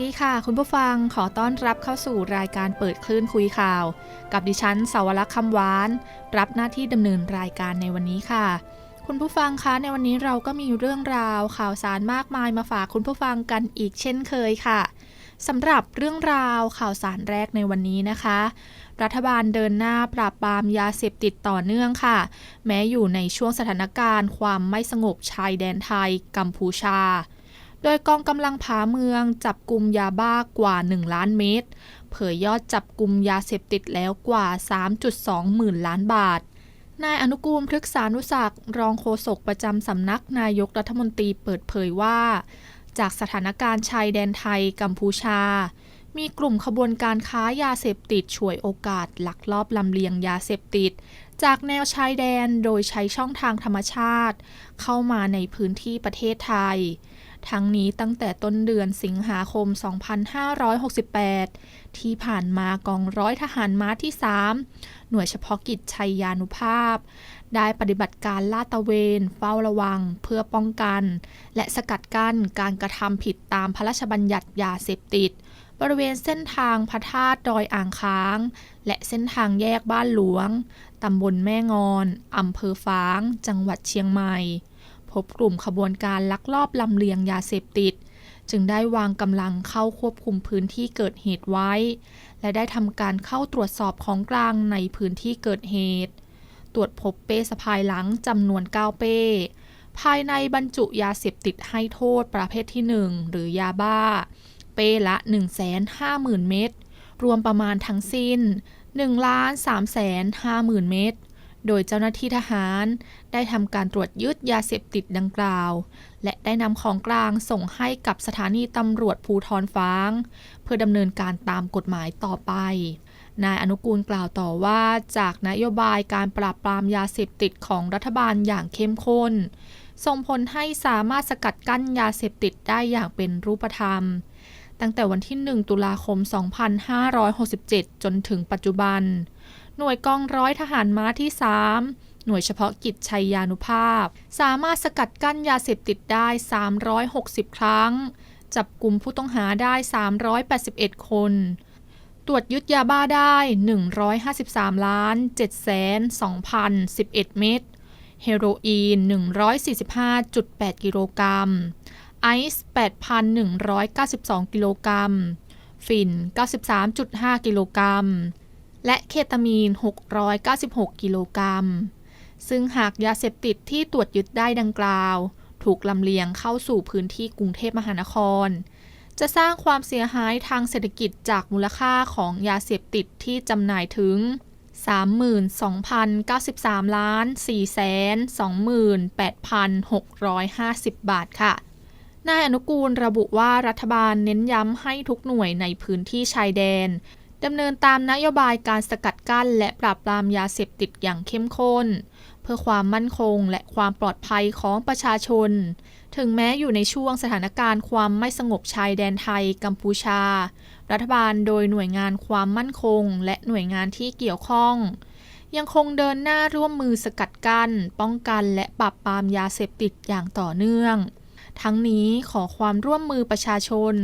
ดีค่ะ คุณผู้ฟังขอต้อนรับเข้าสู่รายการเปิดคลื่นคุยข่าว กับดิฉันสาวรักษ์คำหวาน รับหน้าที่ดำเนินรายการในวันนี้ค่ะ คุณผู้ฟังคะในวันนี้เราก็มีเรื่องราวข่าวสารมากมายมาฝากคุณผู้ฟังกันอีกเช่นเคยค่ะสำหรับเรื่องราวข่าวสารแรกในวันนี้นะคะ รัฐบาลเดินหน้าปราบปรามยาเสพติดต่อเนื่องค่ะ แม้อยู่ในช่วงสถานการณ์ ความไม่สงบชายแดนไทยกัมพูชา โดยกองกำลังผาเมืองจับกลุ่มยาบ้ากว่า 1 ล้านเม็ด เผยยอดจับกลุ่มยาเสพติดแล้วกว่า 3.2 หมื่นล้านบาท นายอนุกูลพฤกษานุศักดิ์รองโฆษกประจำสำนักนายกรัฐมนตรีเปิดเผยว่า จากสถานการณ์ชายแดนไทยกัมพูชา มีกลุ่มขบวนการค้ายาเสพติดฉวยโอกาสลักลอบลำเลียงยาเสพติดจากแนวชายแดนโดยใช้ช่องทางธรรมชาติ เข้ามาในพื้นที่ประเทศไทย ทั้งนี้ตั้งแต่ต้นเดือนสิงหาคม 2568 ที่ผ่านมากองร้อยทหารม้าที่ 3 หน่วยเฉพาะกิจชัยยานุภาพ ได้ปฏิบัติการลาดตระเวน เฝ้าระวัง เพื่อป้องกัน และสกัดกั้นการกระทำผิดตามพระราชบัญญัติยาเสพติด บริเวณเส้นทางพระธาตุดอยอ่างค้าง และเส้นทางแยกบ้านหลวงตำบลแม่งอนอำเภอฝาง จังหวัดเชียงใหม่ พบกลุ่มขบวนการลักลอบลำเลียงยาเสพติด จึงได้วางกำลังเข้าควบคุมพื้นที่เกิดเหตุไว้ และได้ทำการเข้าตรวจสอบของกลางในพื้นที่เกิดเหตุ ตรวจพบเป้สะพายหลังจำนวน 9 เป้ ภายในบรรจุยาเสพติดให้โทษประเภทที่ 1 หรือยาบ้า เป้ละ 150,000 เม็ดรวมประมาณทั้งสิ้น 1,350,000 เม็ด โดยเจ้าหน้าที่ทหาร ได้ทำการตรวจยึดยาเสพติดดังกล่าว และได้นำของกลางส่งให้กับสถานีตำรวจภูทรฟ้าง เพื่อดำเนินการตามกฎหมายต่อไป นายอนุกูลกล่าวต่อว่าจากนโยบายการปราบปรามยาเสพติดของรัฐบาลอย่างเข้มข้น ส่งผลให้สามารถสกัดกั้นยาเสพติดได้อย่างเป็นรูปธรรมตั้งแต่วันที่ 1 ตุลาคม 2567 จนถึงปัจจุบัน หน่วยกองร้อยทหารม้าที่ 3 หน่วยเฉพาะกิจชัยยานุภาพ สามารถสกัดกั้นยาเสพติดได้ 360 ครั้ง จับกลุ่มผู้ต้องหาได้ 381 คน ตรวจยึดยาบ้าได้ 153ล้าน7แสน2,011 เม็ดเฮโรอีน 145.8 กิโลกรัม ไอซ์ 8,192 กิโลกรัม ฝิ่น 93.5 กิโลกรัม และเคตามีน 696 กิโลกรัม ซึ่งหากยาเสพติดที่ตรวจยึดได้ดังกล่าว ถูกลำเลียงเข้าสู่พื้นที่กรุงเทพมหานคร จะสร้างความเสียหายทางเศรษฐกิจจากมูลค่าของยาเสพติดที่จำหน่ายถึง 32,093 ล้าน428,650 บาทค่ะนายอนุกูลระบุว่ารัฐบาลเน้นย้ำให้ทุกหน่วยในพื้นที่ชายแดน ดำเนินตามนโยบายการสกัดกั้น และปราบปรามยาเสพติดอย่างเข้มข้น เพื่อความมั่นคงและความปลอดภัยของประชาชน ถึงแม้อยู่ในช่วงสถานการณ์ความไม่สงบชายแดนไทยกัมพูชา รัฐบาลโดยหน่วยงานความมั่นคง และหน่วยงานที่เกี่ยวข้อง ยังคงเดินหน้าร่วมมือสกัดกัน้น ป้องกันและปราบปรามยาเสพติดอย่างต่อเนื่อง ทั้งนี้ขอความร่วมมือประชาชน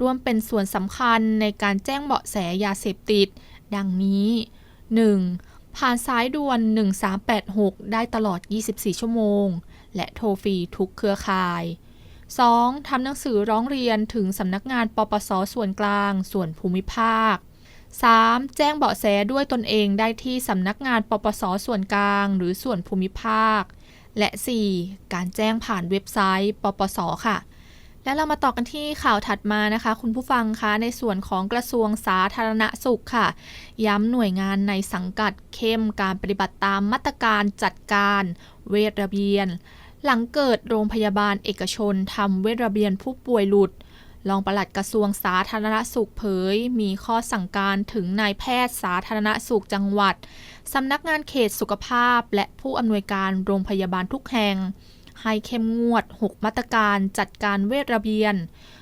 ร่วมเป็นส่วนสำคัญในการแจ้งเบาะแสยาเสพติด ดังนี้ 1. ผ่านสายด่วน 1386 ได้ตลอด 24 ชั่วโมง และโทรฟรีทุกเครือข่าย 2. ทำหนังสือร้องเรียนถึงสำนักงานปปสส่วนกลาง ส่วนภูมิภาค 3. แจ้งเบาะแสด้วยตนเองได้ที่สำนักงานปปสส่วนกลาง หรือส่วนภูมิภาค และ 4. การแจ้งผ่านเว็บไซต์ ปปส ค่ะ และเรามาต่อกันที่ข่าวถัดมานะคะ คุณผู้ฟังคะในส่วนของกระทรวงสาธารณสุขค่ะ ย้ำหน่วยงานในสังกัดเข้มการปฏิบัติตามมาตรการจัดการเวทระเบียน หลังเกิดโรงพยาบาลเอกชนทำเวทระเบียนผู้ป่วยหลุดรองปลัดกระทรวงสาธารณสุขเผย มีข้อสั่งการถึงนายแพทย์สาธารณสุขจังหวัด สำนักงานเขตสุขภาพ และผู้อำนวยการโรงพยาบาลทุกแห่ง ให้เข้มงวด 6 มาตรการจัดการเวทระเบียน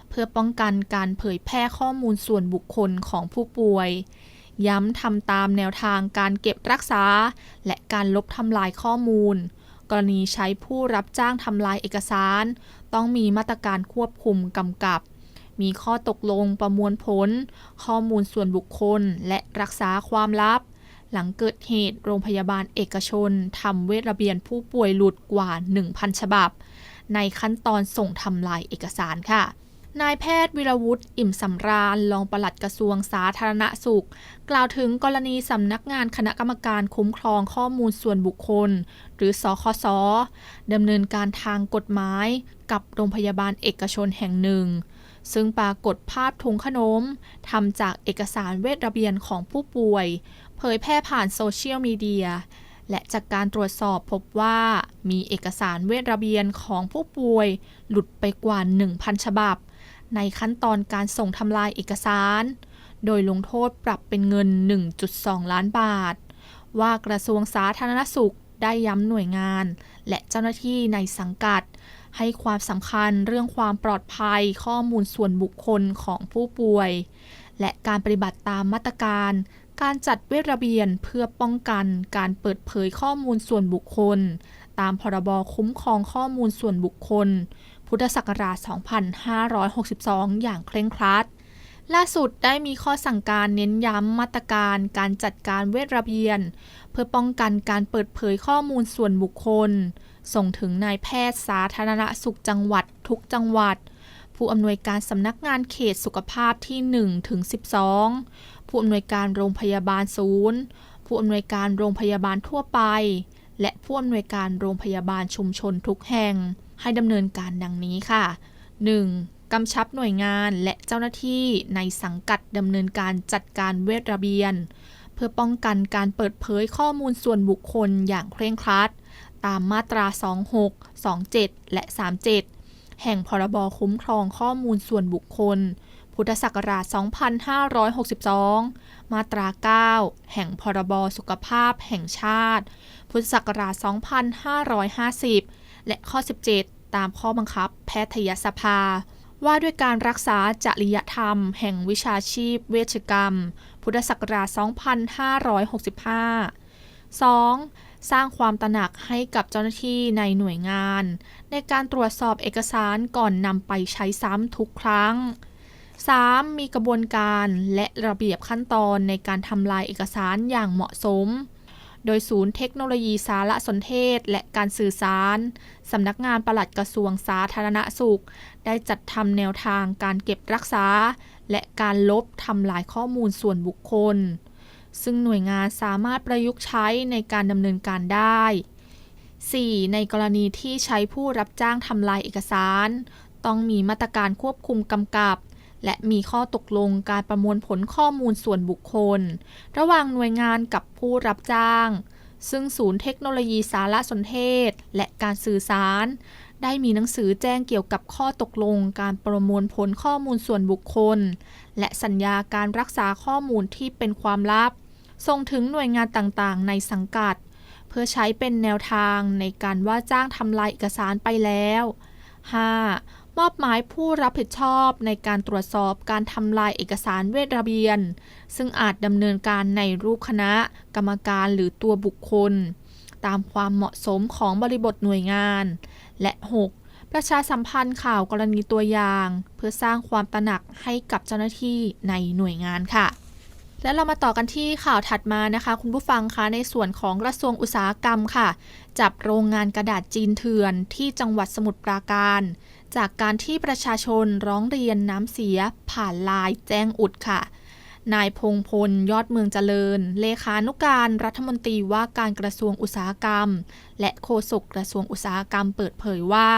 เพื่อป้องกันการเผยแพร่ข้อมูลส่วนบุคคลของผู้ป่วย ย้ำทำตามแนวทางการเก็บรักษา และการลบทำลายข้อมูล กรณีใช้ผู้รับจ้างทำลายเอกสาร ต้องมีมาตรการควบคุมกำกับมีข้อตกลงประมวลผล ข้อมูลส่วนบุคคล และรักษาความลับ หลังเกิดเหตุโรงพยาบาลเอกชนทำเวทระเบียนผู้ป่วยหลุดกว่า 1,000 ฉบับ ในขั้นตอนส่งทำลายเอกสารค่ะนายแพทย์วิรวุฒิอิ่มสำราญรองปลัดกระทรวงสาธารณสุข กล่าวถึงกรณีสำนักงานคณะกรรมการคุ้มครองข้อมูลส่วนบุคคล หรือสคสดำเนินการทางกฎหมาย กับโรงพยาบาลเอกชนแห่งหนึ่ง ซึ่งปรากฏภาพถุงขนมทำจากเอกสารเวทระเบียนของผู้ป่วย เผยแพร่ผ่านโซเชียลมีเดีย และจากการตรวจสอบพบว่ามีเอกสารเวทระเบียนของผู้ป่วยหลุดไปกว่า 1,000 ฉบับ ในขั้นตอนการส่งทำลายเอกสาร โดยลงโทษปรับเป็นเงิน 1.2 ล้านบาท ว่ากระทรวงสาธารณสุขได้ย้ำหน่วยงาน และเจ้าหน้าที่ในสังกัด ให้ความสำคัญเรื่องความปลอดภัยข้อมูลส่วนบุคคลของผู้ป่วย และการปฏิบัติตามมาตรการ การจัดเวทระเบียนเพื่อป้องกันการเปิดเผยข้อมูลส่วนบุคคล ตามพรบคุ้มครองข้อมูลส่วนบุคคล พุทธศักราช 2562 อย่างเคร่งครัด ล่าสุดได้มีข้อสั่งการเน้นย้ำมาตรการการจัดการเวทระเบียน เพื่อป้องกันการเปิดเผยข้อมูลส่วนบุคคล ส่งถึงนายแพทย์สาธารณสุขจังหวัดทุกจังหวัดผู้อำนวยการสำนักงานเขตสุขภาพที่ 1 ถึง 12 ผู้อำนวยการโรงพยาบาลศูนย์ ผู้อำนวยการโรงพยาบาลทั่วไป และผู้อำนวยการโรงพยาบาลชุมชนทุกแห่ง ให้ดำเนินการดังนี้ค่ะ 1. กำชับหน่วยงานและเจ้าหน้าที่ในสังกัดดำเนินการจัดการเวทระเบียน เพื่อป้องกันการเปิดเผยข้อมูลส่วนบุคคลอย่างเคร่งครัด ตามมาตรา 26 27 และ 37 แห่งพรบคุ้มครองข้อมูลส่วนบุคคล พุทธศักราช 2562 มาตรา 9 แห่งพรบสุขภาพแห่งชาติ พุทธศักราช 2550 และข้อ 17 ตามข้อบังคับแพทยสภา ว่าด้วยการรักษาจริยธรรม แห่งวิชาชีพเวชกรรม พุทธศักราช 2565 2. สร้างความตระหนักให้กับเจ้าหน้าที่ในหน่วยงาน ในการตรวจสอบเอกสารก่อนนำไปใช้ซ้ำทุกครั้ง 3. มีกระบวนการและระเบียบขั้นตอนในการทำลายเอกสารอย่างเหมาะสม โดยศูนย์เทคโนโลยีสารสนเทศและการสื่อสาร สำนักงานปลัดกระทรวงสาธารณสุข ได้จัดทำแนวทางการเก็บรักษา และการลบทำลายข้อมูลส่วนบุคคล ซึ่งหน่วยงานสามารถประยุกต์ใช้ในการดำเนินการได้ 4. ในกรณีที่ใช้ผู้รับจ้างทำลายเอกสาร ต้องมีมาตรการควบคุมกำกับ และมีข้อตกลงการประมวลผลข้อมูลส่วนบุคคล ระหว่างหน่วยงานกับผู้รับจ้าง ซึ่งศูนย์เทคโนโลยีสารสนเทศ และการสื่อสาร ได้มีหนังสือแจ้งเกี่ยวกับข้อตกลงการประมวลผลข้อมูลส่วนบุคคล และสัญญาการรักษาข้อมูลที่เป็นความลับ ส่งถึงหน่วยงานต่างๆ ในสังกัด เพื่อใช้เป็นแนวทางในการว่าจ้างทำลายเอกสารไปแล้ว 5. มอบหมายผู้รับผิดชอบในการตรวจสอบการทำลายเอกสารเวทระเบียน ซึ่งอาจดำเนินการในรูปคณะ กรรมการหรือตัวบุคคล ตามความเหมาะสมของบริบทหน่วยงาน และ 6. ประชาสัมพันธ์ข่าวกรณีตัวอย่าง เพื่อสร้างความตระหนักให้กับเจ้าหน้าที่ในหน่วยงานค่ะและเรามาต่อกันที่ข่าวถัดมานะคะ คุณผู้ฟังคะในส่วนของกระทรวงอุตสาหกรรมค่ะ จับโรงงานกระดาษจีนเถื่อนที่จังหวัดสมุทรปราการ จากการที่ประชาชนร้องเรียนน้ำเสีย ผ่านลายแจ้งอุดค่ะ นายพงพล ยอดเมืองเจริญ เลขานุการรัฐมนตรีว่าการกระทรวงอุตสาหกรรม และโฆษกกระทรวงอุตสาหกรรมเปิดเผยว่า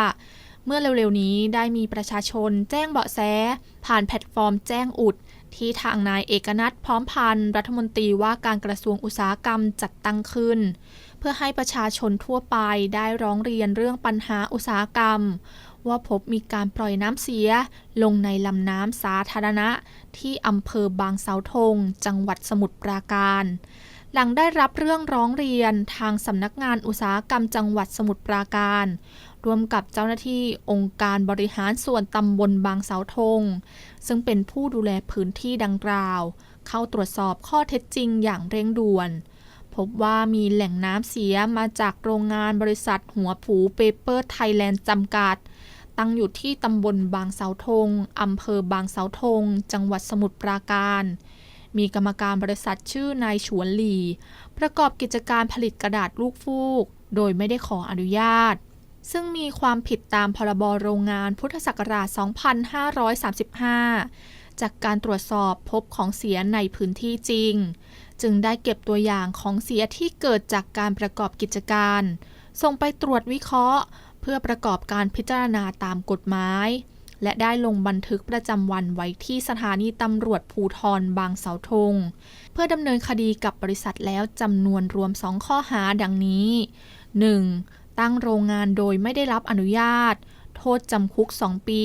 เมื่อเร็วๆนี้ได้มีประชาชนแจ้งเบาะแส ผ่านแพลตฟอร์มแจ้งอุด ที่ทางนายเอกนัทพร้อมพันธ์รัฐมนตรีว่าการกระทรวงอุตสาหกรรมจัดตั้งขึ้นเพื่อให้ประชาชนทั่วไปได้ร้องเรียนเรื่องปัญหาอุตสาหกรรม ว่าพบมีการปล่อยน้ำเสีย ลงในลำน้ำสาธารณะ ที่อำเภอบางเสาธง จังหวัดสมุทรปราการ หลังได้รับเรื่องร้องเรียนทางสำนักงานอุตสาหกรรมจังหวัดสมุทรปราการร่วมกับเจ้าหน้าที่องค์การบริหารส่วนตำบลบางเสาธง ซึ่งเป็นผู้ดูแลพื้นที่ดังกล่าว เข้าตรวจสอบข้อเท็จจริงอย่างเร่งด่วน พบว่ามีแหล่งน้ำเสียมาจากโรงงานบริษัทหัวผูเปเปอร์ไทยแลนด์จำกัด ตั้งอยู่ที่ตำบลบางเสาธงอำเภอบางเสาธง จังหวัดสมุทรปราการ มีกรรมการบริษัทชื่อนายฉวนหลี ประกอบกิจการผลิตกระดาษลูกฟูก โดยไม่ได้ขออนุญาต ซึ่งมีความผิดตามพรบโรงงานพุทธศักราช 2535 จากการตรวจสอบพบของเสียในพื้นที่จริง จึงได้เก็บตัวอย่างของเสียที่เกิดจากการประกอบกิจการ ส่งไปตรวจวิเคราะห์ เพื่อประกอบการพิจารณาตามกฎหมาย และได้ลงบันทึกประจำวันไว้ที่สถานีตำรวจภูทรบางเสาธง เพื่อดำเนินคดีกับบริษัทแล้วจำนวนรวม2ข้อหาดังนี้ 1. ตั้งโรงงานโดยไม่ได้รับอนุญาต โทษจำคุก 2 ปี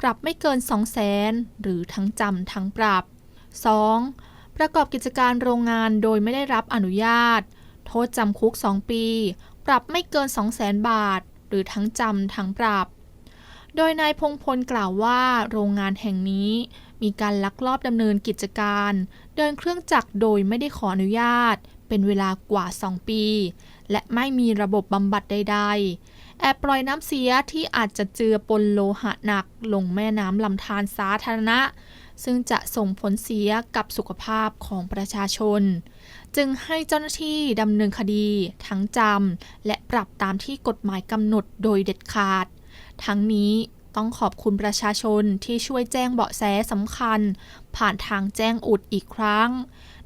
ปรับไม่เกิน 2 0 0แสนหรือทั้งจำทั้งปรับ 2. ประกอบกิจการโรงงานโดยไม่ได้รับอนุญาต โทษจำคุก 2 ปี ปรับไม่เกิน 2 0 0แสนบาท หรือทั้งจำทั้งปรับ โดยนายพงพลกล่าวว่าโรงงานแห่งนี้มีการลักลอบดำเนินกิจการ เดินเครื่องจักรโดยไม่ได้ขออนุญาต เป็นเวลากว่า 2 ปี และไม่มีระบบบำบัดใด ๆ แอบปล่อยน้ำเสียที่อาจจะเจือปนโลหะหนักลงแม่น้ำลำธารสาธารณะ ซึ่งจะส่งผลเสียกับสุขภาพของประชาชน จึงให้เจ้าหน้าที่ดำเนินคดี ทั้งจำและปรับตามที่กฎหมายกำหนดโดยเด็ดขาด ทั้งนี้ต้องขอบคุณประชาชนที่ช่วยแจ้งเบาะแสสำคัญ ผ่านทางแจ้งอุดอีกครั้ง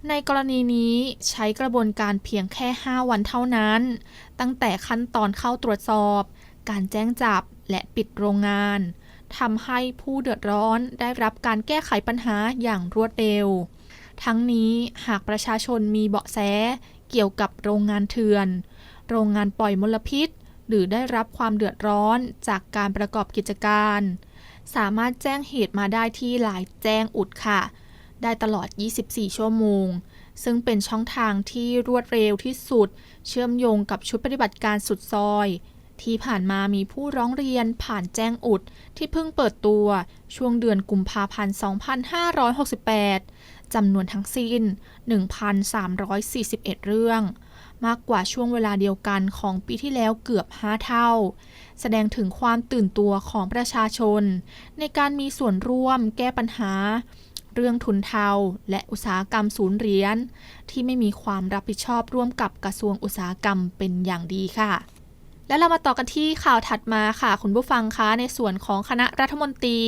ในกรณีนี้ใช้กระบวนการเพียงแค่ 5 วันเท่านั้น ตั้งแต่ขั้นตอนเข้าตรวจสอบ การแจ้งจับและปิดโรงงานทำให้ผู้เดือดร้อนได้รับการแก้ไขปัญหาอย่างรวดเร็ว ทั้งนี้หากประชาชนมีเบาะแสเกี่ยวกับโรงงานเถื่อน โรงงานปล่อยมลพิษ หรือได้รับความเดือดร้อนจากการประกอบกิจการ สามารถแจ้งเหตุมาได้ที่หลายแจ้งอุดค่ะ ได้ตลอด 24 ชั่วโมง ซึ่งเป็นช่องทางที่รวดเร็วที่สุด เชื่อมโยงกับชุดปฏิบัติการสุดซอย ที่ผ่านมามีผู้ร้องเรียนผ่านแจ้งอุดที่เพิ่งเปิดตัวช่วงเดือนกุมภาพันธ์ 2568 จำนวนทั้งสิ้น 1,341 เรื่อง มากกว่าช่วงเวลาเดียวกันของปีที่แล้วเกือบ 5 เท่า แสดงถึงความตื่นตัวของประชาชน ในการมีส่วนร่วมแก้ปัญหา เรื่องทุนเทา และอุตสาหกรรมศูนย์เหรียญที่ไม่มีความรับผิดชอบร่วมกับกระทรวงอุตสาหกรรมเป็นอย่างดีค่ะ และเรามาต่อกันที่ข่าวถัดมาค่ะ คุณผู้ฟังคะในส่วนของคณะรัฐมนตรี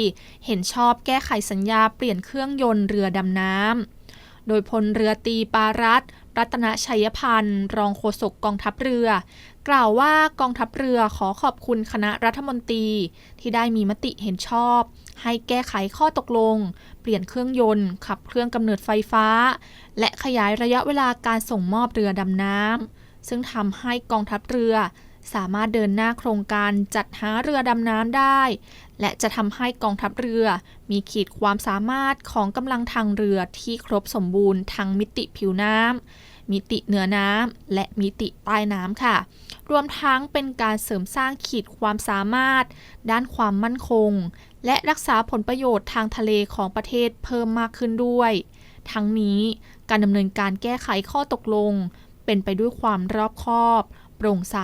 เห็นชอบแก้ไขสัญญาเปลี่ยนเครื่องยนต์เรือดำน้ำโดยพลเรือตีปารัตรัตนชัยพันธ์รองโฆษกกองทัพเรือ กล่าวว่ากองทัพเรือขอขอบคุณคณะรัฐมนตรี ที่ได้มีมติเห็นชอบ ให้แก้ไขข้อตกลง เปลี่ยนเครื่องยนต์ ขับเครื่องกำเนิดไฟฟ้า และขยายระยะเวลาการส่งมอบเรือดำน้ำซึ่งทำให้กองทัพเรือ สามารถเดินหน้าโครงการจัดหาเรือดำน้ำได้ และจะทำให้กองทัพเรือ มีขีดความสามารถของกำลังทางเรือที่ครบสมบูรณ์ทั้งมิติผิวน้ำมิติเหนือน้ำและมิติใต้น้ำค่ะ รวมทั้งเป็นการเสริมสร้างขีดความสามารถ ด้านความมั่นคง และรักษาผลประโยชน์ทางทะเลของประเทศเพิ่มมากขึ้นด้วย ทั้งนี้การดำเนินการแก้ไขข้อตกลง เป็นไปด้วยความรอบคอบ โปร่งใส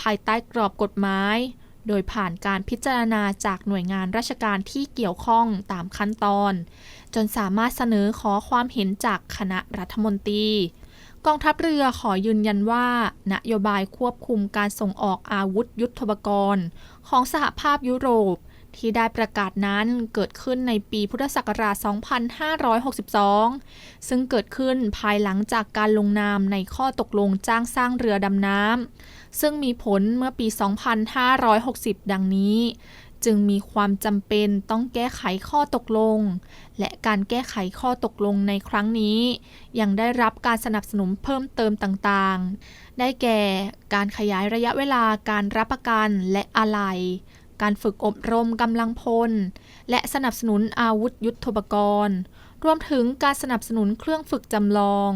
ภายใต้กรอบกฎหมาย โดยผ่านการพิจารณาจากหน่วยงานราชการที่เกี่ยวข้องตามขั้นตอน จนสามารถเสนอขอความเห็นจากคณะรัฐมนตรีกองทัพเรือขอยืนยันว่า นโยบายควบคุมการส่งออกอาวุธยุทโธปกรณ์ ของสหภาพยุโรป ที่ได้ประกาศนั้นเกิดขึ้นในปีพุทธศักราช 2562 ซึ่งเกิดขึ้นภายหลังจากการลงนามในข้อตกลงจ้างสร้างเรือดำน้ำ ซึ่งมีผลเมื่อปี 2560 ดังนี้ จึงมีความจำเป็นต้องแก้ไขข้อตกลง และการแก้ไขข้อตกลงในครั้งนี้ ยังได้รับการสนับสนุนเพิ่มเติมต่างๆ ได้แก่การขยายระยะเวลาการรับประกันและอะไหล่ การฝึกอบรมกำลังพล และสนับสนุนอาวุธยุทโธปกรณ์ รวมถึงการสนับสนุนเครื่องฝึกจำลอง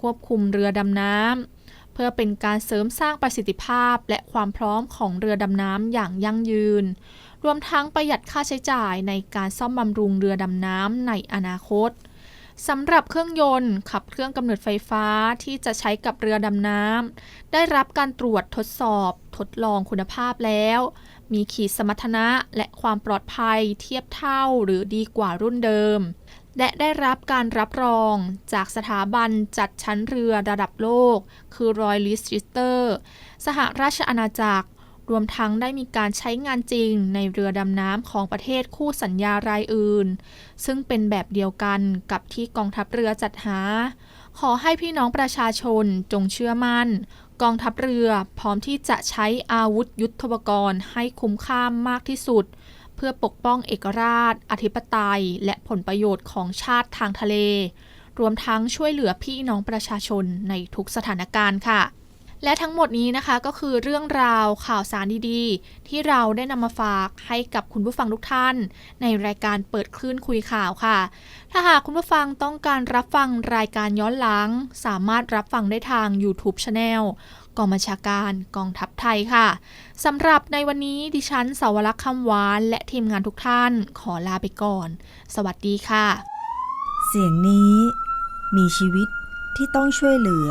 ควบคุมเรือดำน้ำเพื่อเป็นการเสริมสร้างประสิทธิภาพและความพร้อมของเรือดำน้ำอย่างยั่งยืน รวมทั้งประหยัดค่าใช้จ่ายในการซ่อมบำรุงเรือดำน้ำในอนาคตสำหรับเครื่องยนต์ขับเครื่องกำเนิดไฟฟ้าที่จะใช้กับเรือดำน้ำได้รับการตรวจทดสอบ ทดลองคุณภาพแล้ว มีขีดสมรรถนะและความปลอดภัยเทียบเท่าหรือดีกว่ารุ่นเดิม และได้รับการรับรองจากสถาบันจัดชั้นเรือระดับโลก คือ Royal Leicester สหราชอาณาจักร รวมทั้งได้มีการใช้งานจริงในเรือดำน้ำของประเทศคู่สัญญารายอื่น ซึ่งเป็นแบบเดียวกันกับที่กองทัพเรือจัดหา ขอให้พี่น้องประชาชนจงเชื่อมั่น กองทัพเรือพร้อมที่จะใช้อาวุธยุทโธปกรณ์ให้คุ้มค่ามากที่สุด เพื่อปกป้องเอกราช อธิปไตย และผลประโยชน์ของชาติทางทะเล รวมทั้งช่วยเหลือพี่น้องประชาชนในทุกสถานการณ์ค่ะ และทั้งหมดนี้นะคะก็คือเรื่องราวข่าวสารดีๆ ที่เราได้นำมาฝากให้กับคุณผู้ฟังทุกท่าน ในรายการเปิดคลื่นคุยข่าวค่ะ ถ้าหากคุณผู้ฟังต้องการรับฟังรายการย้อนหลัง สามารถรับฟังได้ทาง YouTube c h anel กองบัญชาการกองทัพไทยค่ะสำหรับในวันนี้ดิฉันสาวรักษ์คำหวานและทีมงานทุกท่านขอลาไปก่อน สวัสดีค่ะ เสียงนี้มีชีวิตที่ต้องช่วยเหลือ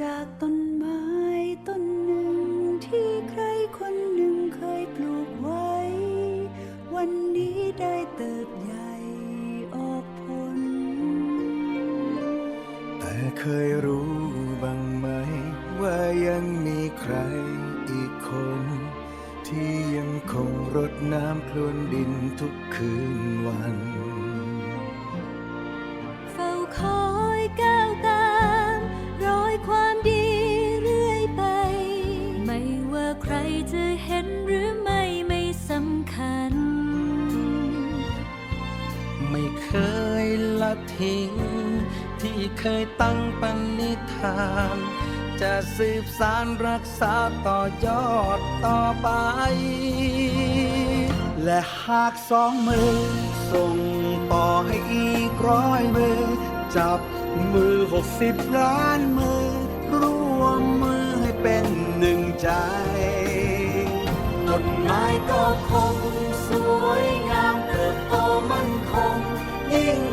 จากต้นไม้ต้นหนึ่งที่ใครคนหนึ่งเคยปลูกไว้ วันนี้ได้เติบใหญ่ออกผล แต่เคยรู้บ้างไหม ว่ายังมีใครอีกคน ที่ยังคงรดน้ำพรวนดินทุกคืนวัน ไม่เคยละทิ้ง ที่เคยตั้งปณิธาน จะสืบสารรักษาต่อยอดต่อไป และหากสองมือ ส่งต่อให้อีกร้อยมือ จับมือหกสิบล้านมือ ร่วมมือให้เป็นหนึ่งใจต้นไม้ก็คงสวยงามเติบโตมั่น คงยิ่ง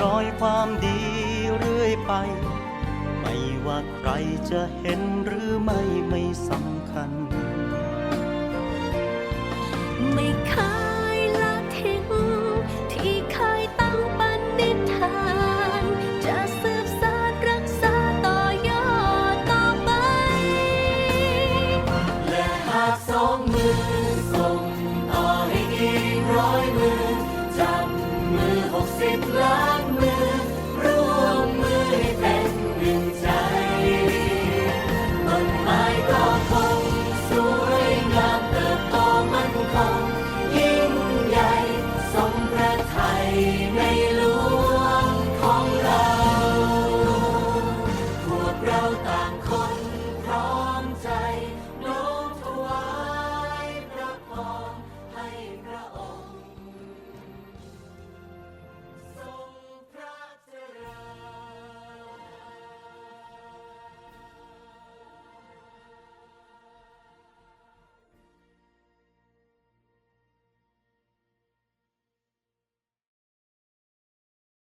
รอยความดีเรื่อยไป ไม่ว่าใครจะเห็นหรือไม่ไม่สำคัญ ไม่เคย